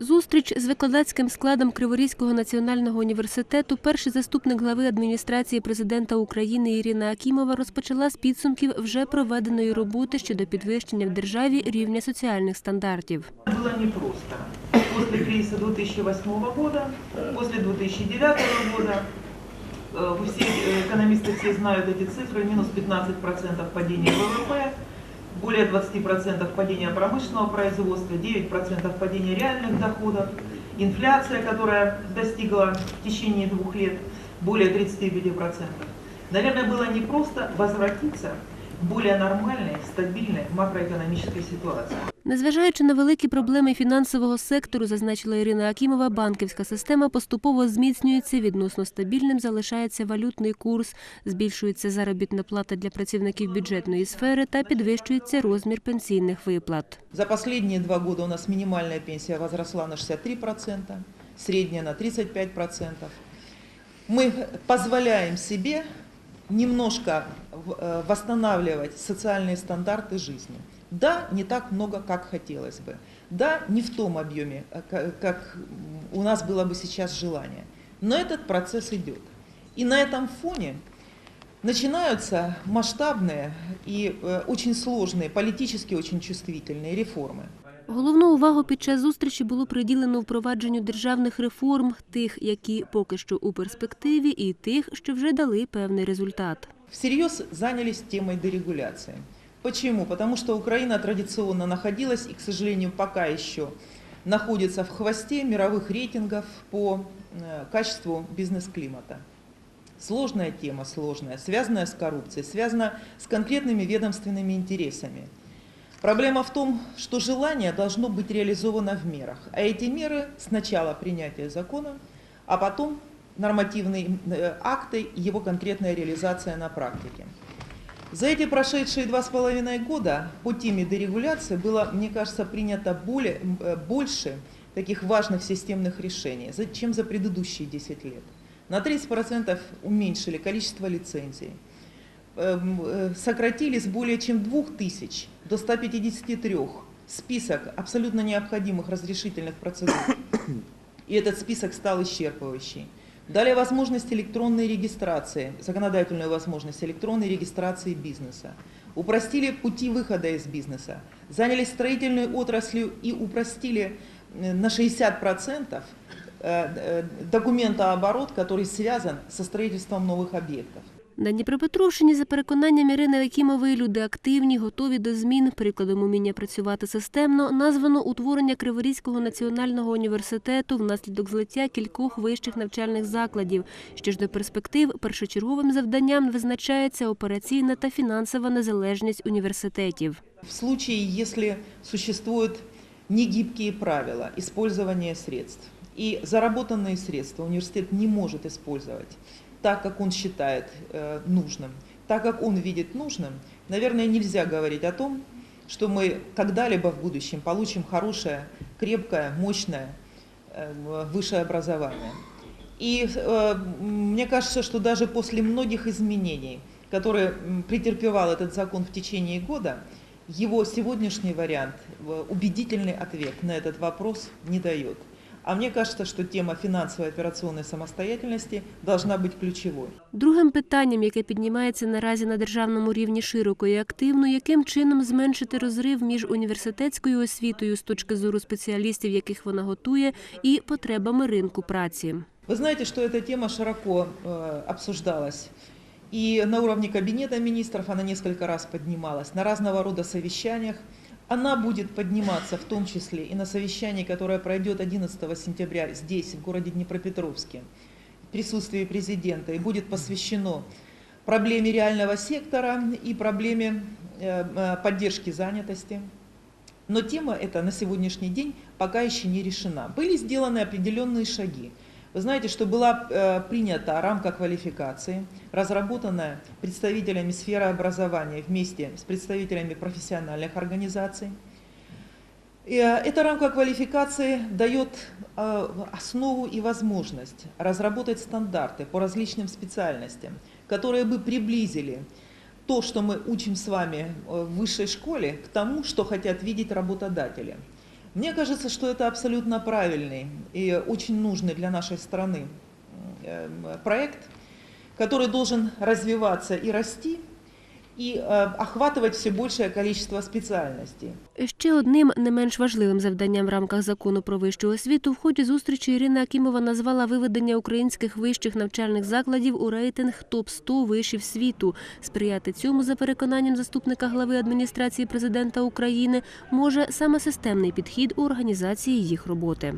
Зустріч з викладацьким складом Криворізького національного університету перший заступник глави адміністрації президента України Ірина Акімова розпочала з підсумків вже проведеної роботи щодо підвищення в державі рівня соціальних стандартів. Было непросто. После кризиса 2008 года, после 2009 года, э, вы все э, экономисты все знают эти цифры, минус 15% падения ВВП, Более 20% падения промышленного производства, 9% падения реальных доходов, инфляция, которая достигла в течение двух лет более 35%. Наверное, было непросто возвратиться более нормальной, стабильной макроэкономической ситуации. Незважаючи на великі проблеми фінансового сектору, зазначила Ірина Акімова, банківська система поступово зміцнюється, відносно стабільним залишається валютний курс, збільшується заробітна плата для працівників бюджетної сфери та підвищується розмір пенсійних виплат. За последние два года у нас минимальная пенсия возросла на 63%, средняя на 35%. Мы позволяем себе немножко э, восстанавливать социальные стандарты жизни. Да, не так много, как хотелось бы. Да, не в том объеме, э, ка- как у нас было бы сейчас желание. Но этот процесс идет. И на этом фоне начинаются масштабные и э, очень сложные, политически очень чувствительные реформы. Головну увагу під час зустрічі було приділено впровадженню державних реформ, тих, які поки що у перспективі, і тих, що вже дали певний результат. Всерьез занялись темой дерегуляции. Почему? Потому что Украина традиционно находилась и, к сожалению, пока еще находится в хвосте мировых рейтингов по э, качеству бизнес-климата. Сложная тема, сложная, связанная с коррупцией, связана с конкретными ведомственными интересами. Проблема в том, что желание должно быть реализовано в мерах. А эти меры сначала принятие закона, а потом нормативные э, акты и его конкретная реализация на практике. За эти прошедшие два с половиной года по теме дерегуляции было, мне кажется, принято более, э, больше таких важных системных решений, чем за предыдущие 10 лет. На 30% уменьшили количество лицензий, сократили с более чем 2000 до 153 список абсолютно необходимых разрешительных процедур. И этот список стал исчерпывающий. Дали возможность электронной регистрации, законодательную возможность электронной регистрации бизнеса. Упростили пути выхода из бизнеса. Занялись строительной отраслью и упростили э, на 60% э, э, документооборот, который связан со строительством новых объектов. На Дніпропетровщині, за переконанням Ірини Акімової, люди активні, готові до змін. Прикладом уміння працювати системно названо утворення Криворізького національного університету внаслідок злиття кількох вищих навчальних закладів. Що ж до перспектив, першочерговим завданням визначається операційна та фінансова незалежність університетів. В случае, если существуют негибкие правила использования средств, и заработанные средства университет не может использовать так, как он считает э, нужным, так, как он видит нужным, наверное, нельзя говорить о том, что мы когда-либо в будущем получим хорошее, крепкое, мощное э, высшее образование. И э, мне кажется, что даже после многих изменений, которые претерпевал этот закон в течение года, его сегодняшний вариант, э, убедительный ответ на этот вопрос не дает. А мне кажется, что тема финансовой операционной самостоятельности должна быть ключевой. Другим питанням, яке піднімається наразі на державному рівні широко і активно, яким чином зменшити розрив між університетською освітою з точки зору спеціалістів, яких вона готує, і потребами ринку праці. Вы знаете, что эта тема широко э, обсуждалась и на уровне кабинета министров она несколько раз поднималась, на разного рода совещаниях. Она будет подниматься в том числе и на совещании, которое пройдет 11 сентября здесь, в городе Днепропетровске, в присутствии президента, и будет посвящено проблеме реального сектора и проблеме э, э, поддержки занятости. Но тема эта на сегодняшний день пока еще не решена. Были сделаны определенные шаги. Вы знаете, что была э, принята рамка квалификации, разработанная представителями сферы образования вместе с представителями профессиональных организаций. И, э, эта рамка квалификации дает э, основу и возможность разработать стандарты по различным специальностям, которые бы приблизили то, что мы учим с вами в высшей школе, к тому, что хотят видеть работодатели. Мне кажется, что это абсолютно правильный и очень нужный для нашей страны э, проект, который должен развиваться и расти, и э, охватывать все большее количество специальностей. Ще одним не менш важливим завданням в рамках закону про вищу освіту в ході зустрічі Ірина Акімова назвала виведення українських вищих навчальних закладів у рейтинг топ 100 вишів світу. Сприяти цьому, за переконанням заступника глави адміністрації президента України, може саме системний підхід у організації їх роботи.